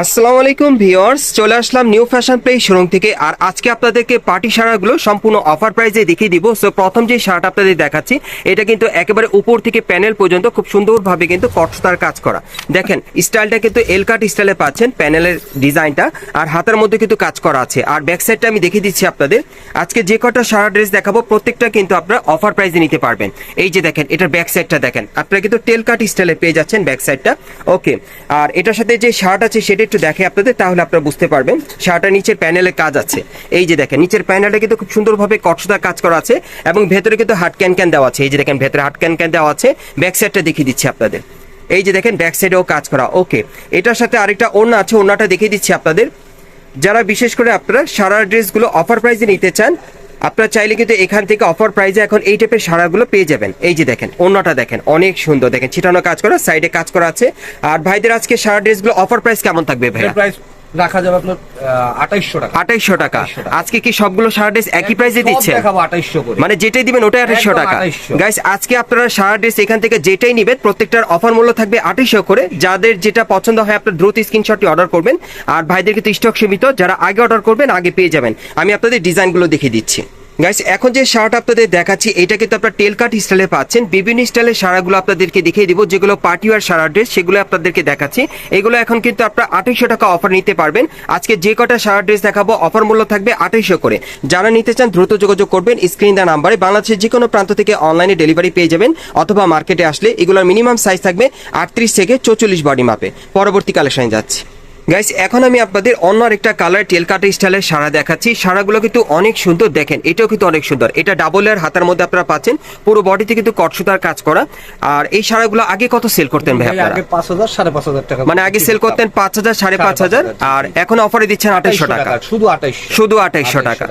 আসসালামু আলাইকুম, ভিউয়ার্স। চলে আসলাম নিউ ফ্যাশন প্লে শোরুম থেকে। আর আজকে আপনাদেরকে পার্টি সারাগুলো সম্পূর্ণ অফার প্রাইসে দেখিয়ে দিব। সো প্রথম যে শার্ট আপনাদের দেখাচ্ছি, এটা কিন্তু একেবারে উপর থেকে প্যানেল পর্যন্ত খুব সুন্দরভাবে কিন্তু কটসতার কাজ করা। দেখেন, স্টাইলটা কিন্তু এল কাট স্টাইলে পাচ্ছেন প্যানেলের ডিজাইনটা। আর হাতের মধ্যে কিন্তু কাজ করা আছে। আর ব্যাক সাইডটা আমি দেখিয়ে দিচ্ছি আপনাদের। আজকে যে কটা সারা ড্রেস দেখাবো, প্রত্যেকটা কিন্তু আপনারা অফার প্রাইসে নিতে পারবেন। এই যে দেখেন, এটার ব্যাক সাইডটা দেখেন। আপনারা কিন্তু টেল কাট স্টাইলে পেয়ে যাচ্ছেন ব্যাক সাইডটা। ওকে, আর এটার সাথে যে শার্ট আছে, সেটা একটু দেখে আপনাদের, তাহলে আপনারা বুঝতে পারবেন। শার্টের নিচের প্যানেলে কাজ আছে। এই যে দেখেন, নিচের প্যানেলটা কিন্তু খুব সুন্দরভাবে কটসদার কাজ করা আছে এবং ভেতরে কিন্তু হাট ক্যান ক্যান দেওয়া আছে। এই যে দেখেন, ভেতরে হাট ক্যান ক্যান দেওয়া আছে। ব্যাক সাইডটা দেখিয়ে দিচ্ছি আপনাদের। এই যে দেখেন, ব্যাক সাইডেও কাজ করা। ওকে, এটার সাথে আরেকটা ওড়না আছে, ওড়নাটা দেখিয়ে দিচ্ছি আপনাদের। যারা বিশেষ করে আপনারা সারা ড্রেসগুলো অফার প্রাইসে নিতে চান আপনারা চাইলে কিন্তু এখান থেকে অফার প্রাইজে এখন এই টাইপের সারাগুলো পেয়ে যাবেন। এই যে দেখেন অন্যটা দেখেন, অনেক সুন্দর। দেখেন, ছিটানো কাজ করা সাইডে কাজ করা আছে। আর ভাইদের আজকে সারা ড্রেসগুলো অফার প্রাইস কেমন থাকবে ভাই প্রাইস রাখা যাবে আপনার আঠাইশশো টাকা। আঠাইশশো টাকা। আজকে কি সবগুলো সারা ড্রেস একই প্রাইসে দিচ্ছে দেখাবো আঠাইশশো করে। মানে যেটাই দিবেন ওটাই আঠাইশশো টাকা। গাইস আজকে আপনারা সারা ড্রেস এখান থেকে যেটাই নিবেন প্রত্যেকটার অফার মূল্য থাকবে আঠাইশশো করে। যাদের যেটা পছন্দ হয় আপনার দ্রুত স্ক্রিনশটটি অর্ডার করবেন। আর ভাইদের কিন্তু স্টক সীমিত যারা আগে অর্ডার করবেন আগে পেয়ে যাবেন। আমি আপনাদের ডিজাইনগুলো দেখিয়ে দিচ্ছি। গাইস এখন যে শার্ট আপনাদের দেখাচ্ছি এটা কিন্তু আপনারা টেল কাট স্টাইলে পাচ্ছেন। বিভিন্ন স্টাইলের সারাগুলো আপনাদেরকে দেখিয়ে দিব, যেগুলো পার্টি ওয়ার সারা ড্রেস সেগুলো আপনাদেরকে দেখাচ্ছি। এগুলো এখন কিন্তু আপনারা আঠাইশশো টাকা অফার নিতে পারবেন। আজকে যে কটা সারা ড্রেস দেখাবো অফার মূল্য থাকবে আঠাইশশো করে। যারা নিতে চান, দ্রুত যোগাযোগ করবেন স্ক্রিন দা নাম্বারে বাংলাদেশের যে কোনো প্রান্ত থেকে অনলাইনে ডেলিভারি পেয়ে যাবেন, অথবা মার্কেটে আসলে এগুলোর মিনিমাম সাইজ থাকবে আটত্রিশ থেকে চৌচল্লিশ বডি মাপে পরবর্তী কালেকশনে যাচ্ছি। গাইস এখন আমি আপনাদের অন্য আরেকটা কালার টেল কাট স্টাইলের সারা দেখাচ্ছি। সারাগুলো কিন্তু অনেক সুন্দর দেখেন এটাও কিন্তু অনেক সুন্দর। এটা ডাবল এর হাতার মধ্যে আপনারা পাচ্ছেন পুরো বডিতে কিন্তু কটসুতার কাজ করা। আর এই সারাগুলো আগে কত সেল করতেন ভাই আপনারা? আগে পাঁচ হাজার সাড়ে পাঁচ হাজার টাকা মানে আগে সেল করতেন পাঁচ হাজার সাড়ে পাঁচ হাজার আর এখন অফারে দিচ্ছেন আঠাইশশো টাকা শুধু আঠাইশশো। শুধু আঠাইশশো টাকা।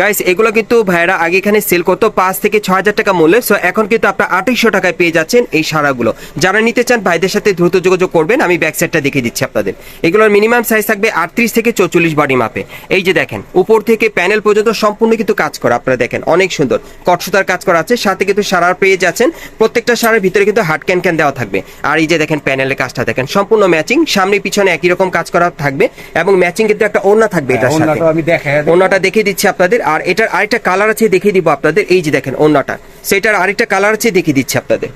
গাইস এগুলো কিন্তু ভাইরা আগে এখানে সেল করতো পাঁচ থেকে ছয় হাজার টাকা মূল্যে। সো এখন কিন্তু আপনার আঠাইশশো টাকায় পেয়ে যাচ্ছেন এই সারাগুলো। যারা নিতে চান ভাইদের সাথে দ্রুত যোগাযোগ করবেন। আমি ব্যাক সাইডটা দেখিয়ে দিচ্ছি আপনাদের। এগুলোর মিনিমাম সাইজ থাকবে আটত্রিশ থেকে চৌচল্লিশ বডি মাপে এই যে দেখেন উপর থেকে প্যানেল পর্যন্ত সম্পূর্ণ কিন্তু কাজ করা আপনারা দেখেন অনেক সুন্দর। কটসুতার কাজ করা আছে সাথে কিন্তু সারার পেয়ে যাচ্ছেন প্রত্যেকটা সারের ভিতরে কিন্তু হাট ক্যান ক্যান দেওয়া থাকবে। আর এই যে দেখেন প্যানেলের কাজটা দেখেন সম্পূর্ণ ম্যাচিং সামনে পিছনে একই রকম কাজ করা থাকবে এবং ম্যাচিং কিন্তু একটা ওড়না থাকবে এটার সাথে। অন্যটা আমি দেখাই ওনাটা দেখিয়ে দিচ্ছি আপনাদের আর এটার আরেকটা কালার আছে দেখিয়ে দিব আপনাদের এই যে দেখেন ওনাটা সেটার আরেকটা কালার আছে দেখিয়ে দিচ্ছি আপনাদের।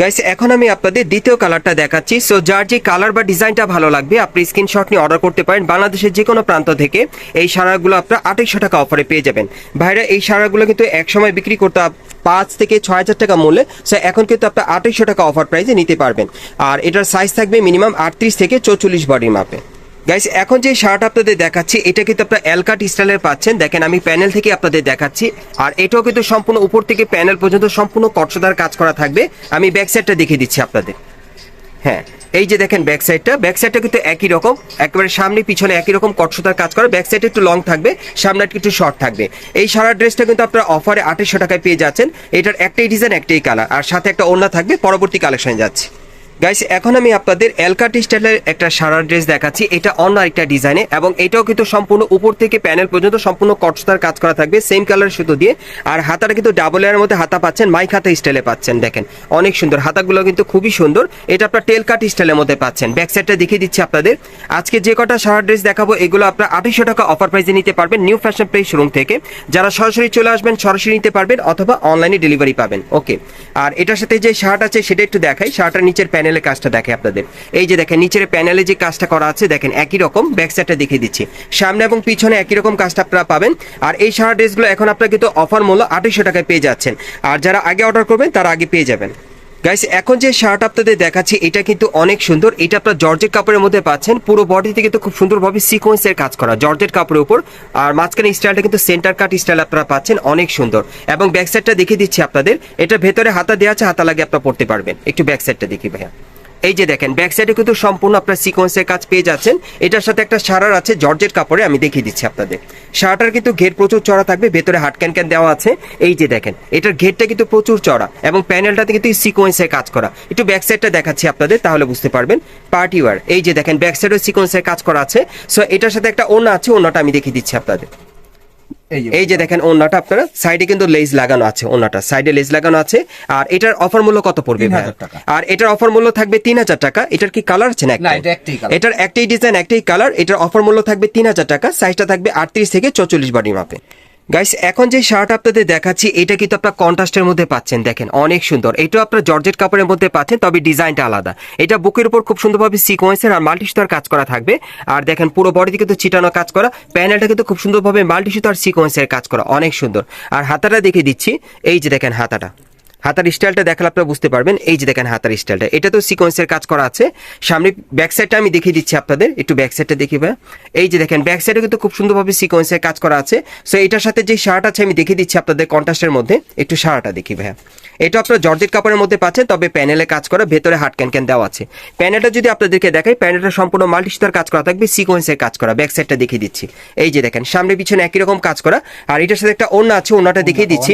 গাইস এখন আমি আপনাদের দ্বিতীয় কালারটা দেখাচ্ছি। সো যার যে কালার বা ডিজাইনটা ভালো লাগবে, আপনি স্ক্রিনশট নিয়ে অর্ডার করতে পারেন বাংলাদেশের যে কোনো প্রান্ত থেকে। এই সারাগুলো আপনারা আঠাইশশো টাকা অফারে পেয়ে যাবেন। ভাইরা, এই সারাগুলো কিন্তু এক সময় বিক্রি করতে পাঁচ থেকে ছয় হাজার টাকা মূল্যে। সো এখন কিন্তু আপনার আঠাইশশো টাকা অফার প্রাইসে নিতে পারবেন। আর এটার সাইজ থাকবে মিনিমাম আটত্রিশ থেকে চৌচল্লিশ বডির মাপে। গাইস এখন যে শার্ট আপনাদের দেখাচ্ছি, এটা কিন্তু আপনারা এলকাট স্টাইলের পাচ্ছেন। দেখেন, আমি প্যানেল থেকে আপনাদের দেখাচ্ছি। আর এটাও কিন্তু সম্পূর্ণ উপর থেকে প্যানেল পর্যন্ত সম্পূর্ণ কটসদার কাজ করা থাকবে। আমি ব্যাক সাইডটা দেখিয়ে দিচ্ছি আপনাদের। হ্যাঁ এই যে দেখেন ব্যাক সাইডটা ব্যাক সাইডটা কিন্তু একই রকম। একেবারে সামনে পিছনে একই রকম কটসদার কাজ করা। ব্যাক সাইডে একটু লং থাকবে, সামনে একটু শর্ট থাকবে। এই সারা ড্রেসটা কিন্তু আপনারা অফারে আঠাশশো টাকায় পেয়ে যাচ্ছেন। এটার একটাই ডিজাইন একটাই কালার আর সাথে একটা ওড়না থাকবে। পরবর্তী কালেকশনে যাচ্ছি। গাইস এখন আমি আপনাদের এলকাট স্টাইলের একটা সারা ড্রেস দেখাচ্ছি। এটা অন্য একটা ডিজাইনে এবং এটাও কিন্তু সম্পূর্ণ উপর থেকে প্যানেল পর্যন্ত সম্পূর্ণ কটসতার কাজ করা থাকবে সেম কালার সুতো দিয়ে। আর হাতাটা কিন্তু ডাবল এর মধ্যে হাতা পাচ্ছেন মাইক হাতা স্টাইলে পাচ্ছেন, দেখেন। অনেক সুন্দর। হাতাগুলো কিন্তু খুবই সুন্দর। এটা আপনার টেল কাট স্টাইলের মধ্যে পাচ্ছেন। ব্যাক সাইডটা দেখিয়ে দিচ্ছি আপনাদের। আজকে যে কটা সারা ড্রেস দেখাবো, এগুলো আপনার আঠাশশো টাকা অফার প্রাইসে নিতে পারবেন নিউ ফ্যাশন প্লেস শোরুম থেকে। যারা সরাসরি চলে আসবেন, সরাসরি নিতে পারবেন অথবা অনলাইনে ডেলিভারি পাবেন। ওকে আর এটার সাথে যে শার্ট আছে, সেটা একটু দেখাই। শার্টের নিচের প্যানেলের কাজটা দেখে আপনাদের। এই যে দেখেন, নিচের প্যানেলে যে কাজটা করা আছে, দেখেন একই রকম ব্যাক সাইডটা দেখিয়ে দিচ্ছি। সামনে এবং পিছনে একই রকম কাজটা আপনারা পাবেন। আর এই সারা ড্রেসগুলো এখন আপনারা কিন্তু অফার মূল্য আঠাশশো টাকায় পেয়ে যাচ্ছেন। আর যারা আগে অর্ডার করবেন, তারা আগে পেয়ে যাবেন। গাইস এখন যে শার্ট আপনাদের দেখাচ্ছি, এটা কিন্তু অনেক সুন্দর। এটা আপনার জর্জের কাপড়ের মধ্যে পাচ্ছেন। পুরো বডিতে কিন্তু খুব সুন্দরভাবে সিকোয়েন্সের কাজ করা জর্জের কাপড়ের উপর। আর মাঝখানে স্টাইলটা কিন্তু সেন্টার কাট স্টাইল আপনারা পাচ্ছেন, অনেক সুন্দর। এবং ব্যাক সাইডটা দেখিয়ে দিচ্ছি আপনাদের। এটা ভেতরে হাতা দেওয়া আছে, হাতা লাগে আপনারা পড়তে পারবেন। একটু ব্যাক সাইডটা দেখি ভাইয়া। এই যে দেখেন ব্যাক সাইডে কিন্তু সম্পূর্ণ আপনার সিকোয়েন্সের কাজ পেয়ে যাচ্ছেন। এটার সাথে একটা সারার আছে জর্জেট কাপড়ে আমি দেখিয়ে দিচ্ছি আপনাদের। শার্টার কিন্তু ঘের প্রচুর চড়া থাকবে, ভেতরে হাট ক্যান ক্যান দেওয়া আছে। এই যে দেখেন, এটার ঘেরটা কিন্তু প্রচুর চড়া এবং প্যানেলটাতে কিন্তু সিকোয়েন্সের কাজ করা। একটু ব্যাক সাইডটা দেখাচ্ছি আপনাদের, তাহলে বুঝতে পারবেন। পার্টি ওয়ার, এই যে দেখেন ব্যাক সাইডে সিকোয়েন্সের কাজ করা আছে। সো এটার সাথে একটা ওনা আছে ওনাটা আমি দেখিয়ে দিচ্ছি আপনাদের। এই যে দেখেন ওনাটা আপনারা সাইডে কিন্তু লেজ লাগানো আছে ওন্নাটা সাইডে লেজ লাগানো আছে। আর এটার অফার মূল্য কত পড়বে 3000 ভাইয়া? আর এটার অফার মূল্য থাকবে তিন হাজার টাকা। এটার কি কালার আছে না না, এটা একটাই colour। এটার একটাই ডিজাইন একটাই কালার এটার অফার মূল্য থাকবে তিন হাজার টাকা। সাইজটা থাকবে আটত্রিশ থেকে চৌচল্লিশ বডি মাপে গাইস এখন যে শার্ট আপনাদের দেখাচ্ছি, এটা কিন্তু আপনার কন্ট্রাস্টের মধ্যে পাচ্ছেন, দেখেন, অনেক সুন্দর। এটা আপনার জর্জেট কাপড়ের মধ্যে পাচ্ছেন, তবে ডিজাইনটা আলাদা। এটা বুকের উপর খুব সুন্দরভাবে সিকোয়েন্সের আর মাল্টি সুতার কাজ করা থাকবে। আর দেখেন, পুরো বডিতে কিন্তু চিটানো কাজ করা প্যানেলটা কিন্তু খুব সুন্দরভাবে মাল্টি সুতার সিকোয়েন্সের কাজ করা, অনেক সুন্দর। আর হাতাটা দেখে দিচ্ছি, এই যে দেখেন হাতাটা। হাতার স্টাইলটা দেখালে আপনারা বুঝতে পারবেন। এই যে দেখেন হাতার স্টাইলটা এটা তো সিকোয়েন্সের কাজ করা আছে। সামনে ব্যাক সাইডটা আমি দেখিয়ে দিচ্ছি আপনাদের। একটু ব্যাক সাইডটা দেখি ভাই এই যে দেখেন ব্যাক সাইডে কিন্তু খুব সুন্দরভাবে সিকোয়েন্সের কাজ করা আছে। সো এটার সাথে যে শার্ট আছে, আমি দেখিয়ে দিচ্ছি আপনাদের কন্ট্রাস্টের মধ্যে। একটু শার্টটা দেখি ভাইয়া। এটা আপনারা জর্জেট কাপড়ের মধ্যে পাচ্ছেন তবে প্যানেলে কাজ করা ভেতরে হাট ক্যান ক্যান দেওয়া আছে। প্যানেলটা যদি আপনাদেরকে দেখাই প্যানেলটা সম্পূর্ণ মাল্টি সুতার কাজ করা থাকবে সিকোয়েন্সের কাজ করা ব্যাক সাইডটা দেখিয়ে দিচ্ছি। এই যে দেখেন সামনে পিছনে একই রকম কাজ করা আর এটার সাথে একটা ওন্না আছে ওন্নাটা দেখিয়ে দিচ্ছি।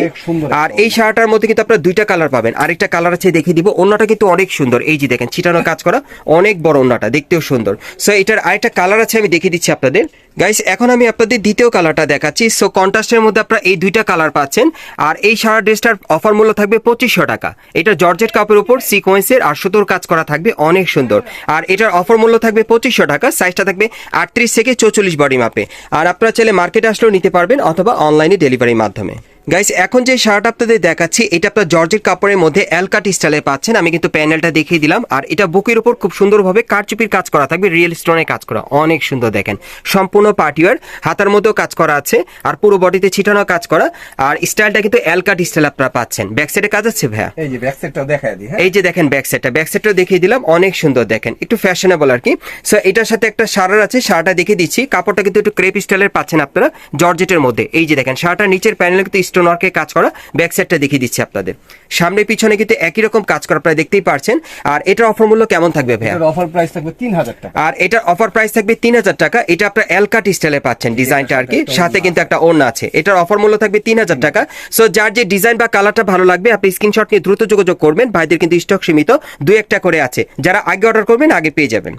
আর এই শার্টটার মধ্যে কিন্তু আপনারা দুইটা কালার পাবেন আরেকটা কালার আছে দেখিয়ে দিব ওন্নাটা কিন্তু অনেক সুন্দর। এই যে দেখেন চিটানো কাজ করা অনেক বড় ওন্নাটা দেখতেও সুন্দর। সো এটার আরেকটা কালার আছে আমি দেখিয়ে দিচ্ছি আপনাদের। গাইস এখন আমি আপনাদের দ্বিতীয় কালারটা দেখাচ্ছি। সো কন্ট্রাস্টের মধ্যে আপনারা এই দুইটা কালার পাচ্ছেন আর এই শার্ট ড্রেসটার অফার মূল্য থাকবে পঁচিশশো টাকা। এটা জর্জেট কাপের উপর, সিকোয়েন্সের, আর সুতোর কাজ করা থাকবে অনেক সুন্দর। আর এটার অফার মূল্য থাকবে পঁচিশশো টাকা সাইজটা থাকবে আটত্রিশ থেকে চৌচল্লিশ বডি মাপে আর আপনারা চাইলে মার্কেটে আসলেও নিতে পারবেন অথবা অনলাইনে ডেলিভারির মাধ্যমে। গাইস এখন যে শার্ট আপনাদের দেখাচ্ছি এটা আপনার জর্জেট কাপড়ের মধ্যে অ্যালকাট স্টাইলে পাচ্ছেন। আমি কিন্তু প্যানেলটা দেখিয়ে দিলাম। আর এটা বুকের উপর খুব সুন্দরভাবে কারচুপির কাজ করা থাকবে রিয়েল স্টোনের কাজ করা। অনেক সুন্দর দেখেন। সম্পূর্ণ পার্টিওয়ার হাতার মধ্যেও কাজ করা আছে আর পুরো বডিতে ছিটানো কাজ করা। আর স্টাইলটা কিন্তু অ্যালকাট স্টাইল আপনারা পাচ্ছেন। ব্যাক সাইডে কাজ আছে ভাইয়া? এই যে ব্যাক সাইডটাও দেখায় দিই হ্যাঁ। এই যে দেখেন ব্যাক সাইডটা ব্যাক সাইডটা দেখিয়ে দিলাম। অনেক সুন্দর দেখেন। একটু ফ্যাশনেবল আর কি। সো এটার সাথে একটা শাড়ার আছে শাড়াটা দেখিয়ে দিচ্ছি। কাপড়টা কিন্তু একটু ক্রেপ স্টাইলের পাচ্ছেন আপনারা জর্জেটের মধ্যে। এই যে দেখেন শাড়াটা নিচের প্যানেলে কিন্তু স্টোন ওয়ার্কে কাজ করা ব্যাক সাইডটা দেখিয়ে দিচ্ছি আপনাদের। সামনে পিছনে কিন্তু একই রকম কাজ করা আপনারা দেখতেই পারছেন। আর এটার অফার মূল্য কেমন থাকবে ভাইয়া? এটার অফার প্রাইস থাকবে তিন হাজার টাকা। আর এটার অফার প্রাইস থাকবে তিন হাজার টাকা। এটা আপনার এলকাট স্টাইলে পাচ্ছেন ডিজাইনটা আর কি। সাথে কিন্তু একটা ওড়না আছে। এটার অফার মূল্য থাকবে তিন হাজার টাকা। সো যার যে ডিজাইন বা কালারটা ভালো লাগবে আপনি স্ক্রিনশট নিয়ে দ্রুত যোগাযোগ করবেন। ভাইদের কিন্তু স্টক সীমিত। দুই একটা করে আছে। যারা আগে অর্ডার করবেন আগে পেয়ে যাবেন।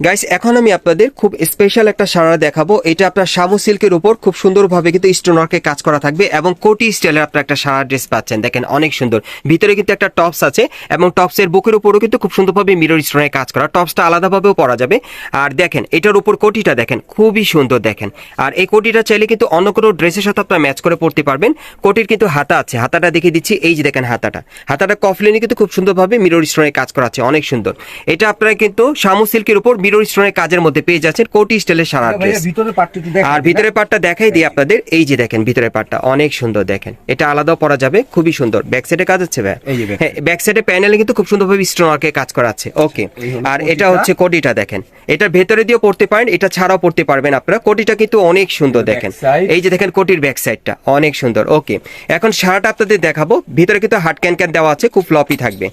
গাইস এখন আমি আপনাদের খুব স্পেশাল একটা সারা দেখাবো। এটা আপনার সাবু সিল্কের উপর খুব সুন্দরভাবে কিন্তু স্টোন ওয়ার্কে কাজ করা থাকবে এবং কোটি স্টাইলের আপনার একটা সারা ড্রেস পাচ্ছেন। দেখেন, অনেক সুন্দর। ভিতরে কিন্তু একটা টপস আছে এবং টপসের বুকের উপরও কিন্তু খুব সুন্দরভাবে মিরর স্টোনের কাজ করা। টপসটা আলাদাভাবেও পরা যাবে। আর দেখেন, এটার উপর কোটিটা দেখেন, খুবই সুন্দর দেখেন। আর এই কোটিটা চাইলে কিন্তু অন্য কোনো ড্রেসের সাথে আপনার ম্যাচ করে পড়তে পারবেন। কোটির কিন্তু হাতা আছে। হাতাটা দেখিয়ে দিচ্ছি। এই যে দেখেন হাতাটা। হাতাটা কফলিনে কিন্তু খুব সুন্দরভাবে মিরর স্টোনের কাজ করা আছে। অনেক সুন্দর। এটা আপনারা কিন্তু শামু সিল্কের উপর মিরর স্টোনের কাজের মধ্যে পেয়ে যাচ্ছেন কোটি স্টাইলের সারা ড্রেস ভিতরে আর দিই, ভিতরের পাটটা দেখাই দিই আপনাদের। এই যে দেখেন ভিতরের পাটটা অনেক সুন্দর দেখেন। এটা আলাদাও পরা যাবে খুবই সুন্দর। ব্যাক সাইডে কাজ হচ্ছে ভাই এই যে হ্যাঁ ব্যাক সাইডে প্যানেলে কিন্তু খুব সুন্দরভাবে স্টোন ওয়ার্কে কাজ করা আছে। ওকে আর এটা হচ্ছে কোটিটা দেখেন। এটা ভেতরে দিয়েও পড়তে পারেন এটা ছাড়াও পড়তে পারবেন আপনারা। কোটিটা কিন্তু অনেক সুন্দর দেখেন। এই যে দেখেন কোটির ব্যাক সাইডটা অনেক সুন্দর। ওকে এখন শার্ট আপনাদের দেখাবো। ভিতরে কিন্তু হাট ক্যান ক্যান দেওয়া আছে খুব ফ্লপি থাকবে।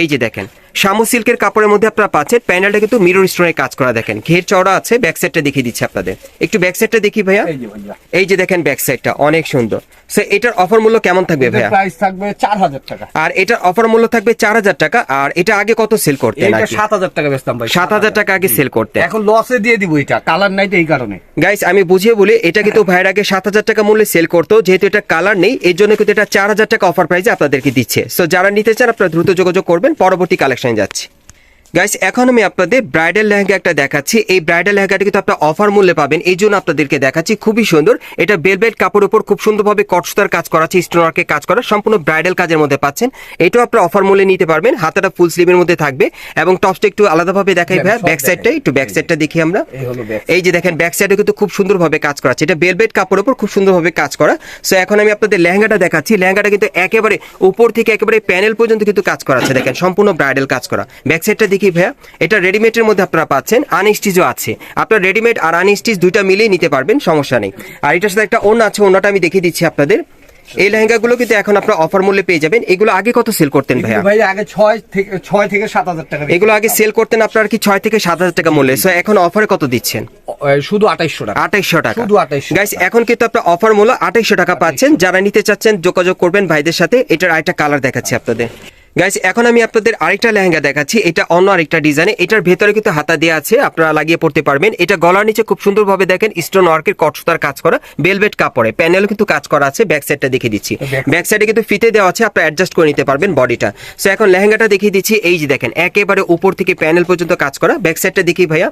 এই যে দেখেন শামু সিল্কের কাপড়ের মধ্যে আপনারা পাচ্ছেন। প্যানেলটা কিন্তু মিরর স্টোনের কাজ করা দেখেন। ঘের চওড়া আছে ব্যাক সাইডটা দেখিয়ে দিচ্ছি আপনাদের। একটু ব্যাক সাইডটা দেখি ভাইয়া। এই যে ভাইয়া। এই যে দেখেন ব্যাক সাইডটা অনেক সুন্দর। সো এটার অফার মূল্য কেমন থাকবে ভাইয়া? প্রাইস থাকবে চার হাজার টাকা। আর এটার অফার মূল্য থাকবে চার হাজার টাকা। আর এটা আগে কত সেল নাকি? সাত হাজার টাকা বেচতাম ভাই। সাত হাজার টাকা আগে সেল করতে এখন লসে দিয়ে দিব এটা। কালার নাই তো এই কারণে। গাইস আমি বুঝিয়ে বলি এটা কিন্তু ভাইয়ের আগে সাত হাজার টাকা মূল্যে সেল করতো যেহেতু এটা কালার নেই এর জন্য কিন্তু এটা চার হাজার টাকা অফার প্রাইসে আপনাদেরকে দিচ্ছে। সো যারা নিতে চান আপনারা দ্রুত যোগাযোগ করবেন। পরবর্তী কালেকশনে যাচ্ছি। গাইস এখন আমি আপনাদের ব্রাইডাল লেহেঙ্গা একটা দেখাচ্ছি। এই ব্রাইডাল লেহেঙ্গাটা কিন্তু আপনার অফার মূল্যে পাবেন। এই জন্য আপনাদেরকে দেখাচ্ছি খুবই সুন্দর। এটা বেলবেট কাপড়ের উপর খুব সুন্দরভাবে কটসুতার কাজ করা আছে কাজ করা সম্পূর্ণ ব্রাইডাল কাজের মধ্যে পাচ্ছেন। এটাও আপনার অফার মূল্যে নিতে পারবেন। হাতাটা ফুল স্লিভের মধ্যে থাকবে এবং টপসটা একটু আলাদাভাবে দেখাই ভাই ব্যাক সাইডটা একটু ব্যাক সাইডটা দেখি আমরা। এই হলো back এই যে দেখেন ব্যাক সাইডে কিন্তু খুব সুন্দরভাবে কাজ করা আছে। এটা বেলবেট কাপড়ের উপর খুব সুন্দরভাবে কাজ করা। সো এখন আমি আপনাদের লেহেঙ্গাটা দেখাচ্ছি। লেহেঙ্গাটা কিন্তু একেবারে উপর থেকে একেবারে প্যানেল পর্যন্ত কিন্তু কাজ করা আছে। দেখেন সম্পূর্ণ ব্রাইডাল কাজ করা। ব্যাক সাইডটা দেখি ভাইয়া? এটা রেডিমেডের মধ্যে আপনারা পাচ্ছেন আনস্টিচও আছে। আপনার রেডিমেড আর আনস্টিচ দুইটা মিলিয়ে নিতে পারবেন সমস্যা নেই। আর এটার সাথে একটা ওন আছে ওনাটা আমি দেখিয়ে দিচ্ছি আপনাদের। এই লেহেঙ্গাগুলো কিন্তু এখন আপনারা অফার মূল্যে পেয়ে যাবেন। এগুলো আগে কত সেল করতেন ভাইয়া? ভাই আগে ছয় থেকে ছয় থেকে সাত হাজার টাকা এগুলো আগে সেল করতেন আপনার কি ছয় থেকে সাত হাজার টাকা মূল্যে? সো এখন অফারে কত দিচ্ছেন? শুধু আঠাইশশো টাকা। আঠাইশশো টাকা। শুধু 2800 গাইস এখন কিন্তু আপনার অফার মূল্য আঠাইশশো টাকা পাচ্ছেন। যারা নিতে চাচ্ছেন যোগাযোগ করবেন ভাইদের সাথে। এটার আরেকটা কালার দেখাচ্ছি আপনাদের। গাইস এখন আমি আপনাদের আরেকটা লেহেঙ্গা দেখাচ্ছি। এটা অন্য আরেকটা ডিজাইনে এটার ভেতরে কিন্তু হাতা দেওয়া আছে আপনারা লাগিয়ে পড়তে পারবেন। এটা গলার নিচে খুব সুন্দরভাবে দেখেন স্টোন ওয়ার্কের কটসুতার কাজ করা বেলভেট কাপড়ে। প্যানেল কিন্তু কাজ করা আছে ব্যাক সাইডটা দেখিয়ে দিচ্ছি। ব্যাক সাইডে কিন্তু ফিতে দেওয়া আছে আপনারা অ্যাডজাস্ট করে নিতে পারবেন বডিটা সো এখন লেহেঙ্গাটা দেখিয়ে দিচ্ছি এই যে দেখেন একেবারে উপর থেকে প্যানেল পর্যন্ত কাজ করা। ব্যাক সাইডটা দেখি ভাইয়া।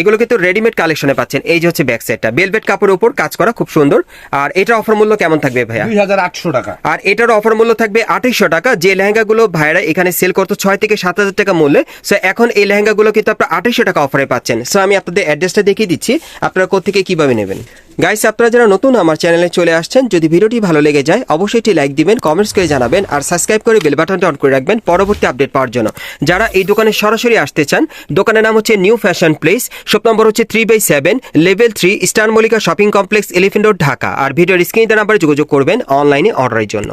এগুলো কিন্তু রেডিমেড কালেকশনে পাচ্ছেন। এই যে হচ্ছে ব্যাক সাইডটা বেলভেট কাপড়ের উপর কাজ করা খুব সুন্দর। আর এটার অফার মূল্য কেমন থাকবে ভাইয়া? দুই হাজার আটশো টাকা। আর এটার অফার মূল্য থাকবে আঠাইশশো টাকা। যে লেহেঙ্গাগুলো ভাইরা এখানে সেল করতো ছয় থেকে সাত হাজার টাকা মূল্যে সো এখন এই লেহেঙ্গাগুলো কিন্তু আপনার আঠাইশশো টাকা অফারে পাচ্ছেন। সো আমি আপনাদের অ্যাড্রেসটা দেখিয়ে দিচ্ছি। আপনারা কোথেকে কীভাবে নেবেন? গাইস আপনারা যারা নতুন আমার চ্যানেলে চলে আসছেন, যদি ভিডিওটি ভালো লেগে যায়, অবশ্যই একটি লাইক দিবেন কমেন্টস করে জানাবেন, আর সাবস্ক্রাইব করে বেল বাটনটা অন করে রাখবেন পরবর্তী আপডেট পাওয়ার জন্য। যারা এই দোকানে সরাসরি আসতে চান, দোকানের নাম হচ্ছে new fashion place shop number হচ্ছে three by seven level three star Mallika shopping complex elephant road Dhaka আর ভিডিওর স্ক্রিনে নাম্বারে যোগাযোগ করবেন অনলাইনে অর্ডারের জন্য।